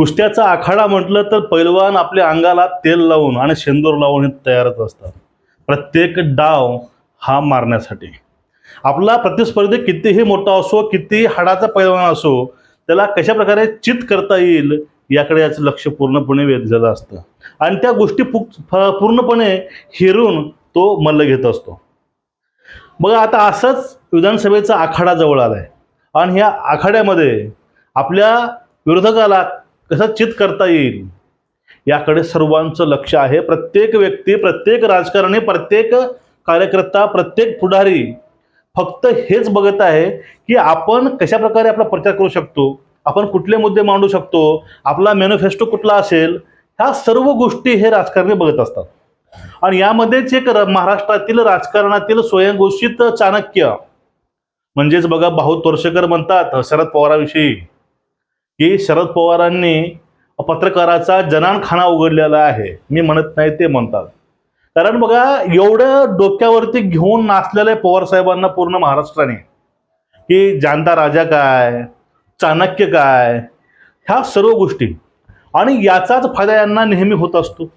कुस्त्याचा आखाडा म्हटलं तर पैलवान आपल्या अंगाला तेल लावून आणि शेंदूर लावून हे तयारच असतात. प्रत्येक डाव हा मारण्यासाठी. आपला प्रतिस्पर्धी कितीही मोठा असो कितीही हाडाचा पैलवान असो त्याला कशा प्रकारे चित करता येईल याकडे याचं लक्ष पूर्णपणे वेधलेलं असतं. आणि त्या गोष्टी फ- पूर्णपणे हिरून तो मल्ल घेत असतो. बघा आता असंच विधानसभेचा आखाडा जवळ आलाय. आणि ह्या आखाड्यामध्ये आपल्या विरोधकाला कसं चित करता येईल? याकडे सर्वांचं लक्ष आहे. प्रत्येक व्यक्ती प्रत्येक राजकारणी प्रत्येक कार्यकर्ता प्रत्येक पुढारी फक्त हेच बघत आहे की आपण कशा प्रकारे आपला प्रचार करू शकतो? आपण कुठले मुद्दे मांडू शकतो? आपला मॅनिफेस्टो कुठला असेल? ह्या सर्व गोष्टी हे राजकारणी बघत असतात. आणि यामध्येच एक र- महाराष्ट्रातील राजकारणातील स्वयंघोषित चाणक्य म्हणजेच बघा भाऊ तोरशेकर म्हणतात शरद पवाराविषयी. की शरद पवारांनी पत्रकाराचा जनानखाना उघडलेला आहे. मी म्हणत नाही ते म्हणतात. कारण बघा एवढं डोक्यावरती घेऊन नाचलेलं आहे पवार साहेबांना पूर्ण महाराष्ट्राने. की जानता राजा काय चाणक्य काय ह्या सर्व गोष्टी. आणि याचाच फायदा यांना नेहमी होत असतो.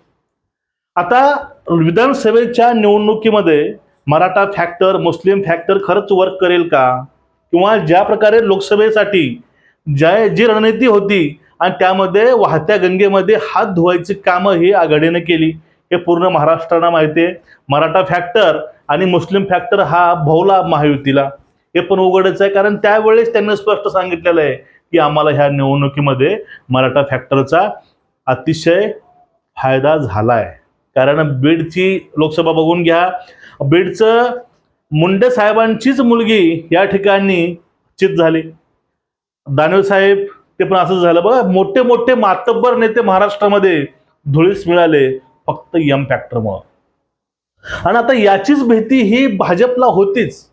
आता विधानसभेच्या निवडणुकीमध्ये मराठा फॅक्टर मुस्लिम फॅक्टर खरंच वर्क करेल का? किंवा ज्या प्रकारे लोकसभेसाठी ज्या जी रणनीती होती आणि त्यामध्ये वाहत्या गंगेमध्ये हात धुवायची कामं ही आघाडीने केली. हे पूर्ण महाराष्ट्राला माहिती आहे. मराठा फॅक्टर आणि मुस्लिम फॅक्टर हा भोवला महायुतीला. हे पण उघडच आहे. कारण त्यावेळेस त्यांनी स्पष्ट सांगितलेलं आहे की आम्हाला ह्या निवडणुकीमध्ये मराठा फॅक्टरचा अतिशय फायदा झाला आहे कारण बीडची लोकसभा बघून घ्या. बीडचं मुंडे साहेबांचीच मुलगी या ठिकाणी चित झाली. दानवे साहेब ते पण असंच झालं. बघा मोठे मोठे मातब्बर नेते महाराष्ट्रामध्ये धुळीस मिळाले फक्त यम फॅक्टरमुळं आणि आता याचीच भीती ही भाजपला होतीच.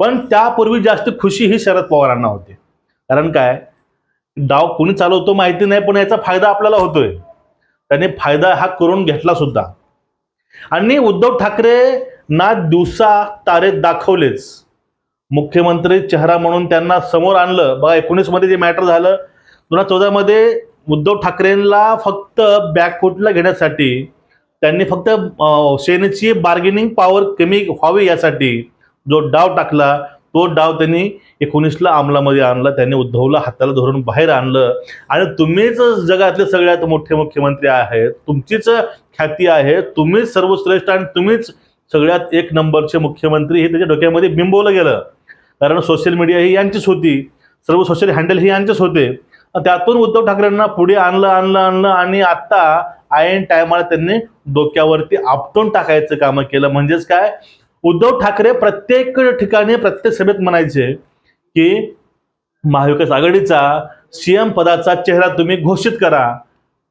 पण त्यापूर्वी जास्त खुशी ही शरद पवारांना होती. कारण काय? डाव कोणी चालवतो माहिती नाही पण याचा फायदा आपल्याला होतोय. त्याने फायदा हा करून घेतला सुद्धा. आणि उद्धव ठाकरे ना दिवसा तारे दाखवलेच. मुख्यमंत्री चेहरा म्हणून त्यांना समोर आणलं. बघा एकोणीसमध्ये जे मॅटर झालं दोन हजार चौदा मध्ये उद्धव ठाकरेंना फक्त बॅकफुटला घेण्यासाठी त्यांनी फक्त सेनेची बार्गेनिंग पॉवर कमी व्हावी यासाठी जो डाव टाकला तो डाव त्यांनी एकोणीसला अंमलामध्ये आणला. त्यांनी उद्धवला हाताला धरून बाहेर आणलं. आणि तुम्हीच जगातले सगळ्यात मोठे मुख्यमंत्री आहेत तुमचीच ख्याती आहे तुम्हीच सर्वश्रेष्ठ आणि तुम्हीच सगळ्यात एक नंबरचे मुख्यमंत्री हे त्याच्या डोक्यामध्ये बिंबवलं गेलं. कारण सोशल मीडिया ही यांचीच होती. सर्व सोशल हँडल ही यांचेच होते. त्यातून उद्धव ठाकरेंना पुढे आणलं आणलं आणलं आणि आत्ता आयन टायमाला त्यांनी डोक्यावरती आपटून टाकायचं कामं केलं. म्हणजेच काय? उद्धव ठाकरे प्रत्येक ठिकाणी प्रत्येक सभेत म्हणायचे की महाविकास आघाडीचा सीएम पदाचा चेहरा तुम्ही घोषित करा.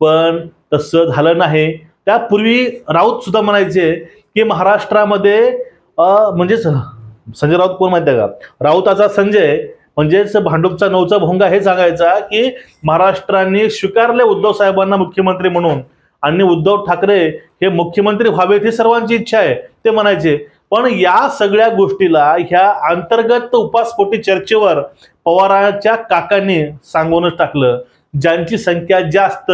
पण तसं झालं नाही. त्यापूर्वी राऊत सुद्धा म्हणायचे की महाराष्ट्रामध्ये म्हणजेच संजय राऊत कोण माहिती आहे का? राऊताचा संजय म्हणजेच भांडुपचा नऊचा भोंगा हे सांगायचा की महाराष्ट्राने स्वीकारले उद्धव साहेबांना मुख्यमंत्री म्हणून. आणि उद्धव ठाकरे हे मुख्यमंत्री व्हावेत ही सर्वांची इच्छा आहे ते म्हणायचे. पण या सगळ्या गोष्टीला ह्या अंतर्गत उपासपोटी चर्चेवर पवारांच्या काकांनी सांगूनच टाकलं. ज्यांची संख्या जास्त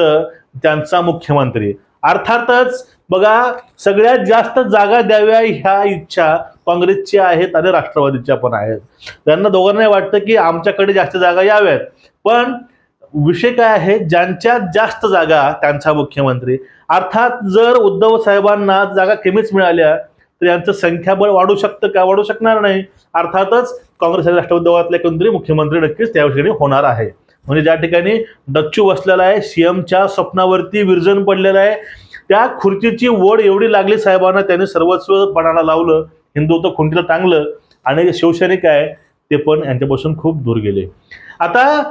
त्यांचा मुख्यमंत्री. अर्थातच बघा सगळ्यात जास्त जागा द्याव्या ह्या इच्छा काँग्रेसच्या आहेत आणि राष्ट्रवादीच्या पण आहेत. त्यांना दोघांनाही वाटतं की आमच्याकडे जास्त जागा याव्यात. पण विषय काय आहे? ज्यांच्या जास्त जागा त्यांचा मुख्यमंत्री. अर्थात जर उद्धव साहेबांना जागा कमीच मिळाल्या तर यांचं संख्याबळ वाढू शकतं का? वाढू शकणार नाही. अर्थातच काँग्रेस आणि राष्ट्रवादी दोघातले कोणतरी मुख्यमंत्री नक्कीच त्या ठिकाणी होणार आहे. म्हणजे ज्या ठिकाणी डच्चू बसलेला आहे सीएमच्या स्वप्नावरती विरजन पडलेलं आहे त्या खुर्चीची ओढ एवढी लागली साहेबांना त्यांनी सर्वस्व पणाला लावलं हिंदुत्व खुंटीला टांगलं आणि शिवसैनिक आहे ते पण यांच्यापासून खूप दूर गेले. आता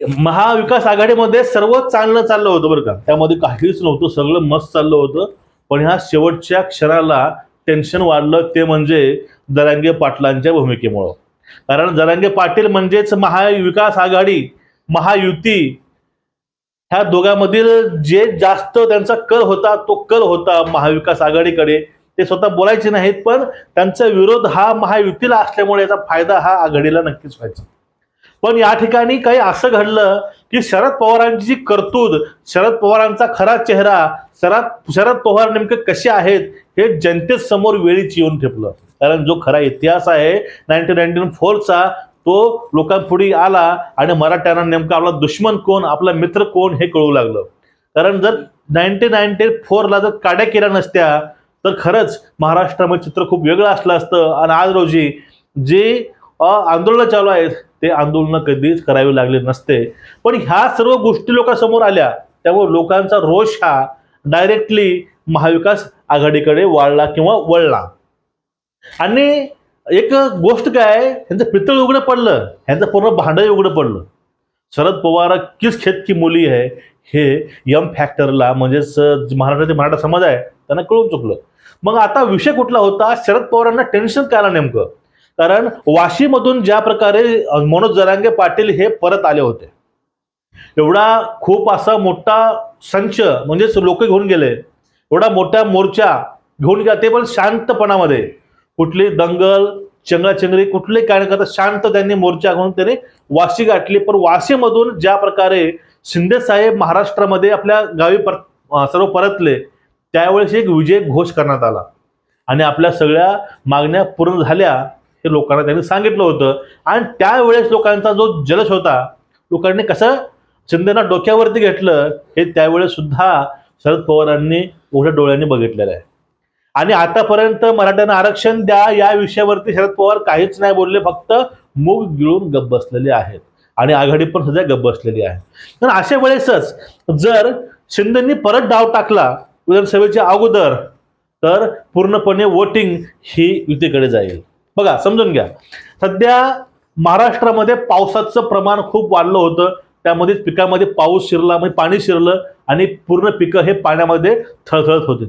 महाविकास आघाडीमध्ये सर्व चांगलं चाललं होतं बरं का. त्यामध्ये काहीच नव्हतं सगळं मस्त चाललं होतं पण ह्या शेवटच्या क्षणाला टेन्शन वाढलं ते म्हणजे दरांगे पाटलांच्या भूमिकेमुळं. कारण दरांगे पाटील म्हणजेच महाविकास आघाडी महायुती ह्या दोघांमधील जे जास्त त्यांचा कल होता तो कल होता महाविकास आघाडीकडे. ते स्वतः बोलायचे नाहीत पण त्यांचा विरोध हा महायुतीला असल्यामुळे याचा फायदा हा आघाडीला नक्कीच व्हायचा. पण या ठिकाणी काही असं घडलं की शरद पवारांची जी कर्तूद शरद पवारांचा खरा चेहरा शरद शरद पवार नेमके कसे आहेत हे जनतेसमोर वेळीच येऊन ठेपलं. कारण जो खरा इतिहास आहे नाईन्टीन नाईन्टीन फोरचा तो लोकांपुढे आला आणि मराठ्यांना नेमका आपला दुश्मन कोण आपला मित्र कोण हे कळू लागलं. कारण जर नाईन्टी नाईन्टी फोरला जर काड्या केल्या नसत्या तर खरंच महाराष्ट्रामध्ये चित्र खूप वेगळं असलं असतं. आणि आज रोजी जे आंदोलनं चालू आहेत ते आंदोलनं कधीच करावी लागले नसते. पण ह्या सर्व गोष्टी लोकांसमोर आल्या त्यामुळे लोकांचा रोष हा डायरेक्टली महाविकास आघाडीकडे वाढला किंवा वळला. आणि एक गोष्ट काय ह्यांचं पितळ उघडं पडलं ह्यांचं पूर्ण भांडं उघडं पडलं. शरद पवार किस खेत की मुली आहे हे यम फॅक्टरला म्हणजेच महाराष्ट्राचे मराठा समाज आहे त्यांना कळून चुकलं. मग आता विषय कुठला होता शरद पवारांना टेन्शन काय नेमकं? कारण वाशीमधून ज्या प्रकारे मनोज जरांगे पाटील हे परत आले होते. एवढा खूप असा मोठा संच म्हणजेच लोक घेऊन गेले. एवढा मोठा मोर्चा घेऊन गेला ते पण शांतपणामध्ये. कुठले दंगल चंगराचंगरी कुठले काय करता शांत त्यांनी मोर्चा घेऊन त्यांनी वाशी गाठली. पण वाशीमधून ज्या प्रकारे शिंदे साहेब महाराष्ट्रामध्ये आपल्या गावी पर सर्व परतले त्यावेळेस एक विजय घोष करण्यात आला. आणि आपल्या सगळ्या मागण्या पूर्ण झाल्या हे लोकांना त्यांनी सांगितलं होतं. आणि त्यावेळेस लोकांचा जो जलस होता लोकांनी कसं शिंदेना डोक्यावरती घेतलं हे त्यावेळेस सुद्धा शरद पवारांनी मोठ्या डोळ्यांनी बघितलेलं आहे. आणि आतापर्यंत मराठ्यांना आरक्षण द्या या विषयावरती शरद पवार काहीच नाही बोलले फक्त मूग गिळून गप्प बसलेले आहेत. आणि आघाडी पण सध्या गप्प बसलेली आहे. तर अशा वेळेसच जर शिंदेनी परत डाव टाकला विधानसभेच्या अगोदर तर पूर्णपणे वोटिंग ही युतीकडे जाईल. बघा समजून घ्या. सध्या महाराष्ट्रामध्ये पावसाचं प्रमाण खूप वाढलं होतं. त्यामध्ये पिकामध्ये पाऊस शिरला म्हणजे पाणी शिरलं आणि पूर्ण पिकं हे पाण्यामध्ये थळथळत होते.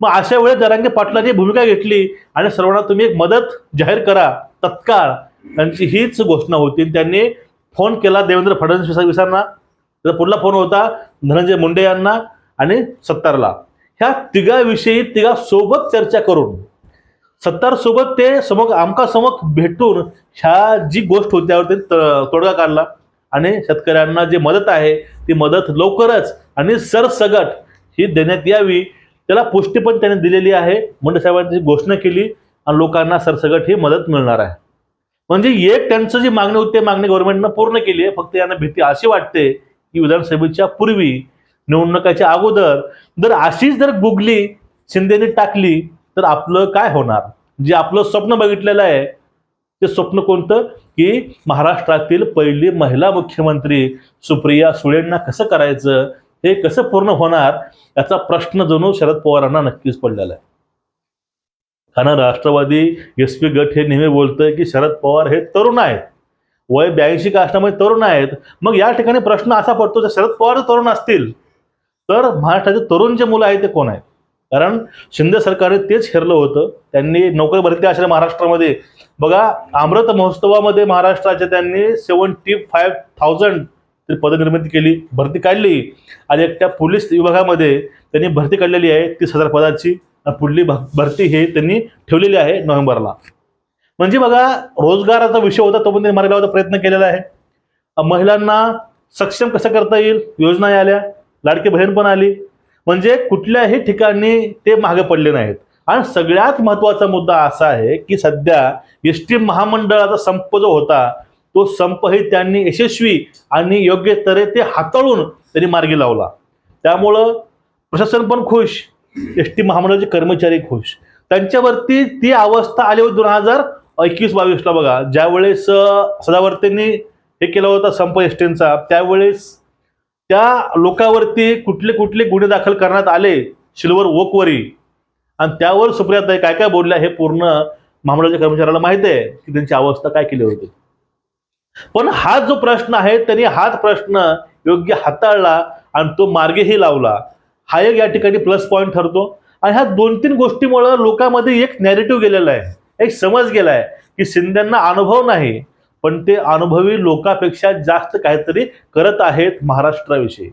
मग अशा वेळेस जरांगे पाटलांनी भूमिका घेतली आणि सर्वांना तुम्ही एक मदत जाहीर करा तत्काळ. त्यांची हीच घोषणा होती. त्यांनी फोन केला देवेंद्र फडणवीसांना त्याचा पुढला फोन होता धनंजय मुंडे यांना आणि सत्तारला. ह्या तिघाविषयी तिघा सोबत चर्चा करून सत्तार सोबत ते समोर आमका समोर भेटून ह्या जी गोष्ट होती त्यावर त्यांनी त- तोडगा काढला. आणि शेतकऱ्यांना जी मदत आहे ती मदत लवकरच आणि सरसगट ही देण्यात यावी. त्याला पुष्टी पण त्याने दिलेली आहे. मुंडे साहेबांची घोषणा केली आणि लोकांना सरसगट ही मदत मिळणार आहे. म्हणजे एक त्यांचं जी मागणी होती मागणी गव्हर्नमेंटनं पूर्ण केली आहे. फक्त यांना भीती अशी वाटते की विधानसभेच्या पूर्वी निवडणुकाच्या अगोदर जर अशीच जर गुगली शिंदेने टाकली तर आपलं काय होणार? जे आपलं स्वप्न बघितलेलं आहे ते स्वप्न कोणतं? की महाराष्ट्रातील पहिली महिला मुख्यमंत्री सुप्रिया सुळेंना कसं करायचं? हे कसं पूर्ण होणार याचा प्रश्न जणू शरद पवारांना नक्कीच पडलेला आहे. कारण राष्ट्रवादी एस पी गट हे नेहमी बोलतंय की शरद पवार हे तरुण आहेत. वय ब्याऐंशी का असण्यामध्ये तरुण आहेत. मग या ठिकाणी प्रश्न असा पडतो जर शरद पवार तरुण असतील तर महाराष्ट्राचे तरुण जे मुलं आहेत ते कोण आहेत? कारण शिंदे सरकारने तेच हेरलं होतं. त्यांनी नोकरी भरती असलेल्या महाराष्ट्रामध्ये. बघा अमृत महोत्सवामध्ये महाराष्ट्राच्या त्यांनी सेवन्टी फाईव्ह थाउजंड पदनिर्मिती केली भरती काढली. आणि एकट्या पोलीस विभागामध्ये त्यांनी भरती काढलेली आहे तीस हजार पदाची. पुढली भ- भरती हे त्यांनी ठेवलेली आहे नोव्हेंबरला. म्हणजे बघा रोजगाराचा विषय होता तो पण त्यांनी मार्गाला लावायचा प्रयत्न केलेला आहे. महिलांना सक्षम कसं करता येईल? योजना आल्या. लाडकी बहीण पण आली. म्हणजे कुठल्याही ठिकाणी ते मागे पडले नाहीत. आणि सगळ्यात महत्त्वाचा मुद्दा असा आहे की सध्या एस टी महामंडळाचा संप जो होता तो संपही त्यांनी यशस्वी आणि योग्य तऱ्हे ते हाताळून त्यांनी मार्गी लावला. त्यामुळं प्रशासन पण खुश एस टी महामंडळाचे कर्मचारी खुश. त्यांच्यावरती ती अवस्था आली होती दोन हजार एकवीस बावीसला बघा. ज्यावेळेस सदावर्तींनी हे केला होता संप एस टीचा त्यावेळेस त्या लोकावरती कुठले कुठले गुन्हे दाखल करण्यात आले? सिल्वर वोकवरी आणि त्यावर सुप्रियाताई काय काय बोलल्या हे पूर्ण महामंडळाच्या कर्मचाऱ्याला माहिती आहे की त्यांची अवस्था काय केली होती. पण हा जो प्रश्न आहे त्यांनी हाच प्रश्न योग्य हाताळला आणि तो मार्गही लावला. हा एक या ठिकाणी प्लस पॉईंट ठरतो. आणि ह्या दोन तीन गोष्टीमुळं लोकांमध्ये एक नॅरेटिव्ह गेलेला आहे. एक समज गेलाय की शिंदेना अनुभव नाही पण ते अनुभवी लोकांपेक्षा जास्त काहीतरी करत आहेत महाराष्ट्राविषयी.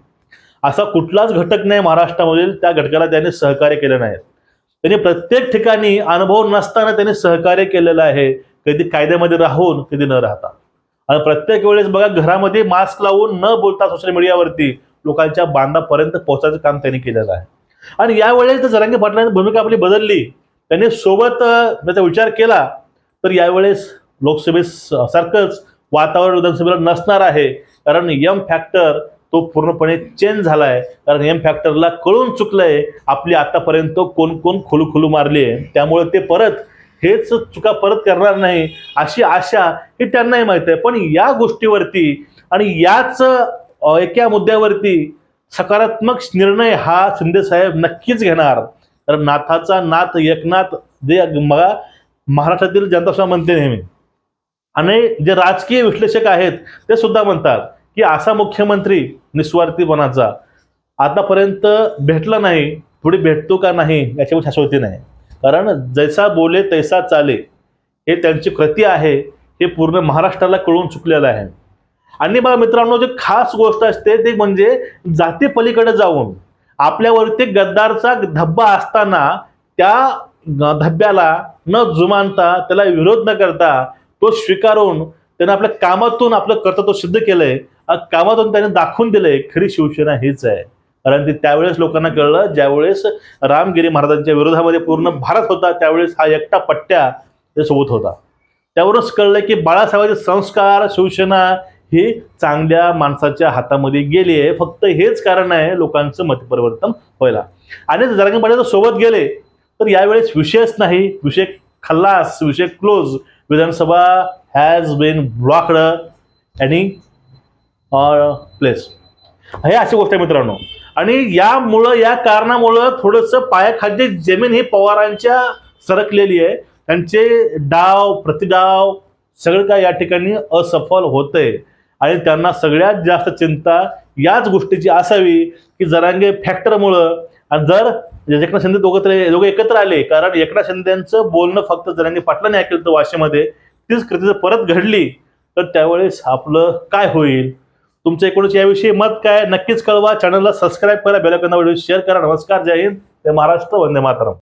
असा कुठलाच घटक नाही महाराष्ट्रामधील त्या घटकाला त्याने सहकार्य केलं नाही. त्यांनी प्रत्येक ठिकाणी अनुभव नसताना त्यांनी सहकार्य केलेलं आहे. कधी कायद्यामध्ये राहून कधी न राहता. प्रत्येक वेळेस बघा घरामध्ये मास्क लावून न बोलता सोशल मीडियावरती लोकांच्या बांधापर्यंत पोहोचायचं काम त्यांनी केलेलं आहे. आणि यावेळेस जर जरांगे पाटलांची भूमिका आपली बदलली त्यांनी सोबत त्याचा विचार केला तर यावेळेस लोकसभेस सारखंच वातावरण विधानसभेला नसणार आहे. कारण यम फॅक्टर तो पूर्णपणे चेंज झालाय. कारण एम फॅक्टरला कळून चुकलंय आपली आतापर्यंत कोण कोण खुलू खुलू मारली आहे त्यामुळे ते परत हेच चुका परत करणार नाही अशी आशा ही त्यांनाही माहीत आहे. पण या गोष्टीवरती आणि याच एका मुद्द्यावरती सकारात्मक निर्णय हा शिंदे साहेब नक्कीच घेणार. कारण नाथाचा नाथ एकनाथ जे मला महाराष्ट्रातील जनता सुद्धा म्हणते नेहमी. आणि जे राजकीय विश्लेषक आहेत ते सुद्धा म्हणतात की असा मुख्यमंत्री निस्वार्थीपणाचा आतापर्यंत भेटला नाही पुढे भेटतो का नाही याच्यावर शाश्वती नाही. कारण जैसा बोले तैसा चाले हे त्यांची कृती आहे हे पूर्ण महाराष्ट्राला कळून चुकलेलं आहे. आणि बघा मित्रांनो जे खास गोष्ट असते ते म्हणजे जाती पलीकडे जाऊन आपल्यावरती गद्दारचा धब्बा असताना त्या धब्ब्याला न जुमानता त्याला विरोध न करता तो स्वीकारून त्याने आपल्या कामातून आपलं कर्तृत्व सिद्ध केलंय कामातून त्याने दाखवून दिलंय खरी शिवसेना हीच आहे. कारण ते त्यावेळेस लोकांना कळलं ज्यावेळेस रामगिरी महाराजांच्या विरोधामध्ये पूर्ण भारत होता त्यावेळेस हा एकटा पट्ट्या सोबत होता. त्यावरूनच कळलं की बाळासाहेबांचे संस्कार शिवसेना ही चांगल्या माणसाच्या हातामध्ये गेली आहे. फक्त हेच कारण आहे लोकांचं मतपरिवर्तन व्हायला. आणि जरांगे पाटील सोबत गेले तर यावेळेस विषयच नाही. विषय खल्लास विषय close. Vidhan Sabha has been blocked any place हे अशी गोष्ट आहे मित्रांनो. आणि यामुळं या कारणामुळं थोडंसं पायाखालची जमीन ही पवारांच्या सरकलेली आहे. त्यांचे डाव प्रतिडाव सगळं काय या ठिकाणी असफल होतंय. आणि त्यांना सगळ्यात जास्त चिंता याच गोष्टीची असावी की जरांगे फॅक्टरमुळं आणि जर एकनाथ शिंदे दोघं दोघं एकत्र आले कारण एकनाथ शिंदेचं बोलणं फक्त जरांगे पाटलाने ऐकलं तर वाशीमध्ये तीच कृती जर परत घडली तर त्यावेळेस आपलं काय होईल? तुमचं एकूणच याविषयी मत काय नक्कीच कळवा. चॅनलला सबस्क्राईब करा बेलकना शेअर करा. नमस्कार जय हिंद. ते महाराष्ट्र वंदे मातरम.